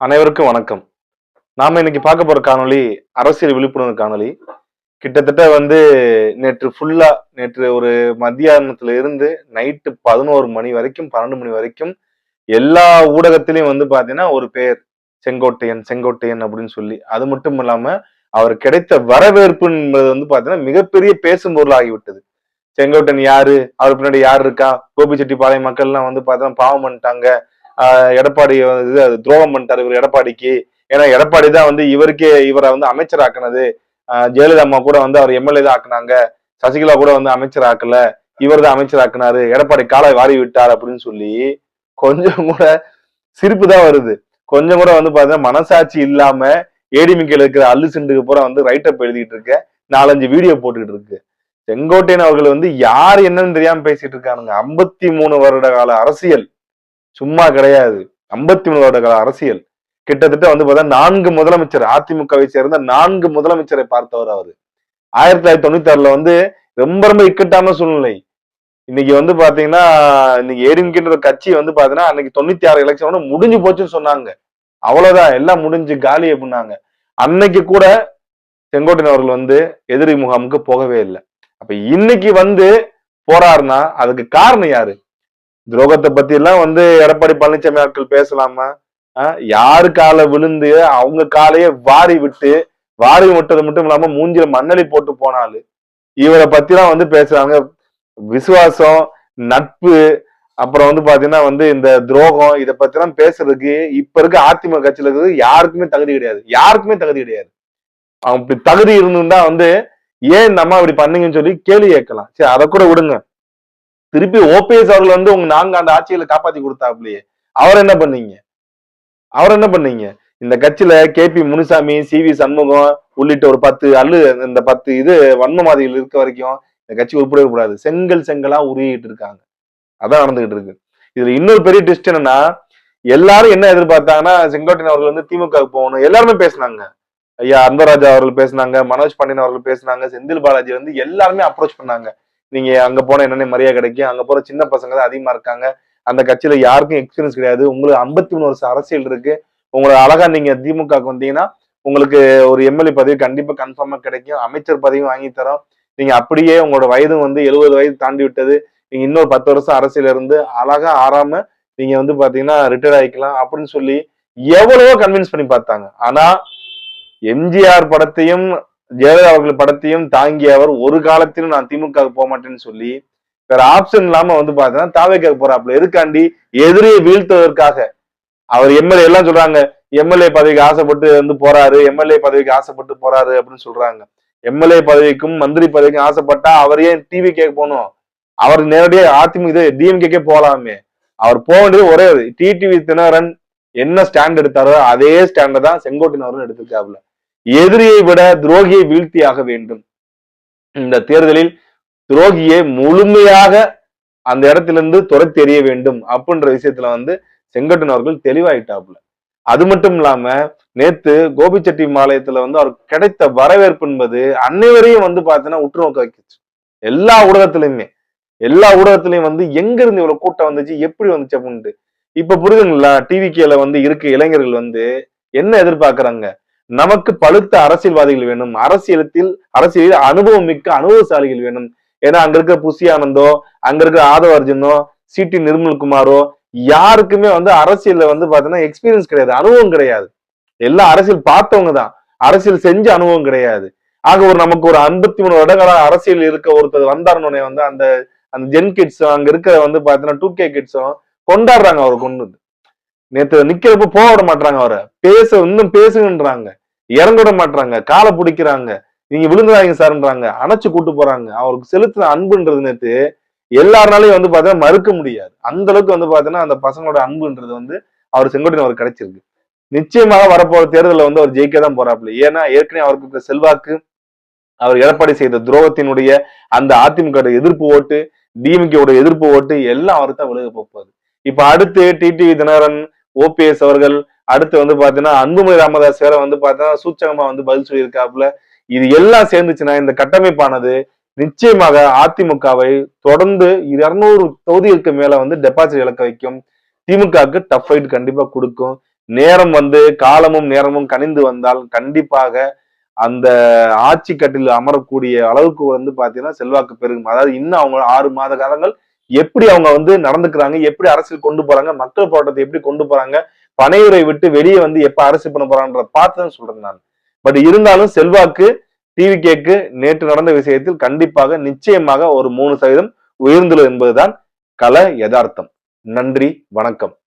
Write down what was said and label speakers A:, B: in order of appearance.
A: அனைவருக்கும் வணக்கம். நாம இன்னைக்கு பார்க்க போற காணொளி அரசியல் விழிப்புணர்வு காணொளி. கிட்டத்தட்ட வந்து நேற்று ஃபுல்லா நேற்று ஒரு மத்தியானத்துல இருந்து நைட்டு பதினோரு மணி வரைக்கும் பன்னெண்டு மணி வரைக்கும் எல்லா ஊடகத்திலையும் வந்து பாத்தீங்கன்னா ஒரு பேர் செங்கோட்டையன் செங்கோட்டையன் அப்படின்னு சொல்லி. அது மட்டும் இல்லாம அவர் கிடைத்த வரவேற்பு என்பது வந்து பாத்தீங்கன்னா மிகப்பெரிய பேசும் பொருள் ஆகிவிட்டது செங்கோட்டன் யாரு? அவர் பின்னாடி யார் இருக்கா? கோபிச்செட்டிப்பாளையம் மக்கள்லாம் வந்து பாத்தீங்கன்னா பாவம் பண்ணிட்டாங்க. எடப்பாடி இது அது துரோகம் பண்ணிட்டார் இவர் எடப்பாடிக்கு. ஏன்னா எடப்பாடி தான் வந்து இவருக்கே இவரை வந்து அமைச்சர் ஆக்குனது ஜெயலலிதா அம்மா கூட வந்து அவர் எம்எல்ஏ தான் ஆக்குனாங்க. சசிகலா கூட வந்து அமைச்சர் ஆக்கல. இவர் தான் அமைச்சர் ஆக்குனாரு எடப்பாடி காலை வாரி விட்டார் அப்படின்னு சொல்லி கொஞ்சம் கூட சிரிப்பு தான் வருது. கொஞ்சம் கூட வந்து பாத்தீங்கன்னா மனசாட்சி இல்லாம ஏடிமிக்கையில் இருக்கிற அல்லு சிண்டுக்கு பூரா வந்து ரைட்டப் எழுதிட்டு இருக்க நாலஞ்சு வீடியோ போட்டுக்கிட்டு இருக்கு. செங்கோட்டையன் அவர்கள் வந்து யார் என்னன்னு தெரியாம பேசிட்டு இருக்கானுங்க. ஐம்பத்தி மூணு வருட கால அரசியல். சும்மா கிடையாது. ஐம்பத்தி மூணு வருட கால அரசியல். கிட்டத்தட்ட வந்து பார்த்தா நான்கு முதலமைச்சர் அதிமுகவை சேர்ந்த நான்கு முதலமைச்சரை பார்த்தவர் அவர். ஆயிரத்தி தொள்ளாயிரத்தி தொண்ணூத்தி ஆறுல வந்து ரொம்ப ரொம்ப இக்கட்டான சூழ்நிலை. இன்னைக்கு வந்து பாத்தீங்கன்னா இன்னைக்கு ஏடிஎம்கின்ற கட்சி வந்து பாத்தீங்கன்னா அன்னைக்கு தொண்ணூத்தி ஆறு எலெக்ஷன் முடிஞ்சு போச்சுன்னு சொன்னாங்க. அவ்வளவுதான் எல்லாம் முடிஞ்சு காலி அப்படின்னாங்க அன்னைக்கு கூட செங்கோட்டையன் அவர்கள் வந்து எதிரி முகாமுக்கு போகவே இல்லை. அப்ப இன்னைக்கு வந்து போறாருன்னா அதுக்கு காரணம் யாரு? துரோகத்தை பத்தி எல்லாம் வந்து எடப்பாடி பழனிசாமி ஆட்கள் பேசலாமா? யாரு காலை விழுந்து அவங்க காலையே வாரி விட்டு வாரி விட்டது மட்டும் இல்லாம மூஞ்சில மண்ணலி போட்டு போனாலு இவரை பத்தி எல்லாம் வந்து பேசுறாங்க. விசுவாசம் நட்பு அப்புறம் வந்து பாத்தீங்கன்னா வந்து இந்த துரோகம் இதை பத்தி எல்லாம் பேசுறதுக்கு இப்ப இருக்க அதிமுக கட்சியில இருக்கிறது யாருக்குமே தகுதி கிடையாது. யாருக்குமே தகுதி கிடையாது. அவன் இப்படி தகுதி இருந்திருந்தா வந்து ஏன் இந்த அம்மா இப்படி பண்ணீங்கன்னு சொல்லி கேள்வி கேட்கலாம் சரி அதை கூட விடுங்க. திருப்பி ஓபிஎஸ் அவர்கள் வந்து உங்க நான்காண்டு ஆட்சியில காப்பாத்தி கொடுத்தாப்லயே அவர் என்ன பண்ணீங்க? அவர் என்ன பண்ணீங்க? இந்த கட்சியில K P Munusamy C V Shanmugam உள்ளிட்ட ஒரு பத்து அல்லு இந்த பத்து இது வன்மவாதிகள் இருக்க வரைக்கும் இந்த கட்சி உருப்படவே கூடாது. செங்கல் செங்கலா உருகிட்டு இருக்காங்க. அதான் நடந்துகிட்டு இருக்கு. இதுல இன்னொரு பெரிய டிஸ்ட் என்னன்னா எல்லாரும் என்ன எதிர்பார்த்தாங்கன்னா செங்கோட்டையன் அவர்கள் வந்து திமுக போகணும். எல்லாருமே பேசினாங்க. ஐயா அன்பராஜா அவர்கள் பேசினாங்க மனோஜ் பாண்டியன் அவர்கள் பேசினாங்க செந்தில் பாலாஜி வந்து எல்லாருமே அப்ரோச் பண்ணாங்க. நீங்க அங்க போன என்னென்ன மரியாதை கிடைக்கும்? அங்க போற சின்ன பசங்க தான் அதிகமா இருக்காங்க. அந்த கட்சியில யாருக்கும் எக்ஸ்பீரியன்ஸ் கிடையாது. உங்களுக்கு ஐம்பத்தி மூணு வருஷம் அரசியல் இருக்கு. உங்களை அழகா நீங்க திமுகவுக்கு வந்தீங்கன்னா உங்களுக்கு ஒரு எம்எல்ஏ பதவி கண்டிப்பா கன்ஃபார்மா கிடைக்கும். அமைச்சர் பதவியும் வாங்கி தரோம். நீங்க அப்படியே உங்களோட வயதும் வந்து எழுபது வயது தாண்டி விட்டது. நீங்க இன்னொரு பத்து வருஷம் அரசியல இருந்து அழகா ஆறாம நீங்க வந்து பாத்தீங்கன்னா ரிட்டையர் ஆயிக்கலாம் அப்படின்னு சொல்லி எவ்வளவோ கன்வின்ஸ் பண்ணி பார்த்தாங்க. ஆனா எம்ஜிஆர் படத்தையும் ஜெயலலிதா அவர்கள் படத்தையும் தாங்கிய அவர் ஒரு காலத்திலும் நான் திமுக போக மாட்டேன்னு சொல்லி வேற ஆப்ஷன் இல்லாம வந்து பாத்தீங்கன்னா தாவேக்க போறாப்புல. எதுக்காண்டி? எதிரியை வீழ்த்துவதற்காக. அவர் எம்எல்ஏ எல்லாம் சொல்றாங்க. எம்எல்ஏ பதவிக்கு ஆசைப்பட்டு வந்து போறாரு. எம்எல்ஏ பதவிக்கு ஆசைப்பட்டு போறாரு அப்படின்னு சொல்றாங்க. எம்எல்ஏ பதவிக்கும் மந்திரி பதவிக்கும் ஆசைப்பட்டா அவர் ஏன் டிவி கேட்க போகணும்? அவர் நேரடியாக அதிமுக இது டிஎம்கேக்கே போகலாமே. அவர் போக வேண்டியது ஒரே டிடிவி தினகரன் என்ன ஸ்டாண்ட் எடுத்தாரோ அதே ஸ்டாண்டை தான் செங்கோட்டையன் அவரும் எடுத்திருக்காப்புல. எதிரியை விட துரோகியை வீழ்த்தியாக வேண்டும். இந்த தேர்தலில் துரோகியை முழுமையாக அந்த இடத்திலிருந்து துறை தெரிய வேண்டும் அப்படின்ற விஷயத்துல வந்து செங்கட்டன் அவர்கள் தெளிவாயிட்டாப்புல. அது மட்டும் இல்லாம நேத்து கோபிச்செட்டி மாலயத்துல வந்து அவர் கிடைத்த வரவேற்பு என்பது அன்னைவரையும் வந்து பாத்தீங்கன்னா உற்று நோக்க வைக்கிச்சு. எல்லா ஊடகத்திலுமே எல்லா ஊடகத்திலையும் வந்து எங்க இருந்து இவ்வளவு கூட்டம் வந்துச்சு எப்படி வந்துச்சு அப்படின்ட்டு. இப்ப புரியுதுங்களா? டிவி கேல வந்து இருக்க இளைஞர்கள் வந்து என்ன எதிர்பார்க்கறாங்க? நமக்கு பழுத்த அரசியல்வாதிகள் வேணும் அரசியலத்தில் அரசியலில் அனுபவம் மிக்க அனுபவசாலிகள் வேணும். ஏன்னா அங்க இருக்கிற புசி ஆனந்தோ அங்க இருக்கிற ஆதவ அர்ஜுனோ சிடி நிர்மல்குமாரோ யாருக்குமே வந்து அரசியல்ல வந்து பாத்தீங்கன்னா எக்ஸ்பீரியன்ஸ் கிடையாது அனுபவம் கிடையாது. எல்லாம் அரசியல் பார்த்தவங்க தான். அரசியல் செஞ்ச அனுபவம் கிடையாது. ஆக ஒரு நமக்கு ஒரு ஐம்பத்தி மூணு வருடங்களா அரசியல் இருக்க ஒருத்தர் வந்தாருன்னு வந்து அந்த அந்த ஜென் கிட்ஸும் அங்க இருக்கிற வந்து பாத்தீங்கன்னா டூ கே கிட்ஸும் கொண்டாடுறாங்க அவரை கொண்டு வந்து. நேத்து நிக்கிறப்ப போக விட மாட்டாங்க அவரை. பேச இன்னும் பேசுங்கன்றாங்க. இறங்க விட மாட்டாங்க காலை பிடிக்கிறாங்க. நீங்க விழுந்துடாதீங்க சார்ன்றாங்க. அணைச்சு கூட்டு போறாங்க. அவருக்கு செலுத்தின அன்புன்றது நேத்து எல்லாருனாலையும் வந்து பாத்தீங்கன்னா மறுக்க முடியாது. அந்த அளவுக்கு வந்து பாத்தீங்கன்னா அந்த பசங்களோட அன்புன்றது வந்து அவர் செங்கோட்டையன் அவருக்கு கிடைச்சிருக்கு. நிச்சயமாக வரப்போற தேர்தலில் வந்து அவர் ஜெயிக்க தான் போறாப்புல. ஏன்னா ஏற்கனவே அவருக்கு இருக்கிற செல்வாக்கு அவர் எடப்பாடி செய்த துரோகத்தினுடைய அந்த அதிமுக எதிர்ப்பு ஓட்டு டிஎம்கேவோட எதிர்ப்பு ஓட்டு எல்லாம் அவருக்கு தான் விலக போகுது. இப்ப அடுத்து டிடிவி தினகரன் ஓபிஎஸ் அவர்கள் அடுத்து வந்து பாத்தீங்கன்னா அன்புமணி ராமதாஸ் வேற வந்து பாத்தீங்கன்னா சூச்சகமா வந்து பதில் சொல்லியிருக்காப்புல. இது எல்லாம் சேர்ந்துச்சுன்னா இந்த கட்டமைப்பானது நிச்சயமாக அதிமுகவை தொடர்ந்து இருநூறு தொகுதிகளுக்கு மேல வந்து டெபாசிட் இழக்க வைக்கும். திமுகவுக்கு டஃப் ஃபைட் கண்டிப்பா கொடுக்கும். நேரம் வந்து காலமும் நேரமும் கனிந்து வந்தால் கண்டிப்பாக அந்த ஆட்சி கட்டில் அமரக்கூடிய அளவுக்கு வந்து பாத்தீங்கன்னா செல்வாக்கு பெருகும். அதாவது இன்னும் அவங்க ஆறு மாத காலங்கள் எப்படி அவங்க வந்து நடந்துக்கிறாங்க எப்படி அரசியல் கொண்டு போறாங்க மக்கள் போராட்டத்தை எப்படி கொண்டு போறாங்க பனையுரை விட்டு வெளியே வந்து எப்ப அரசு பண்ண போறான்ற பார்த்துதான் சொல்றேன் நான். பட் இருந்தாலும் செல்வாக்கு டிவி கேக்கு நேற்று நடந்த விஷயத்தில் கண்டிப்பாக நிச்சயமாக ஒரு மூணு சதவீதம் உயர்ந்துள்ளது என்பதுதான் கல யதார்த்தம். நன்றி வணக்கம்.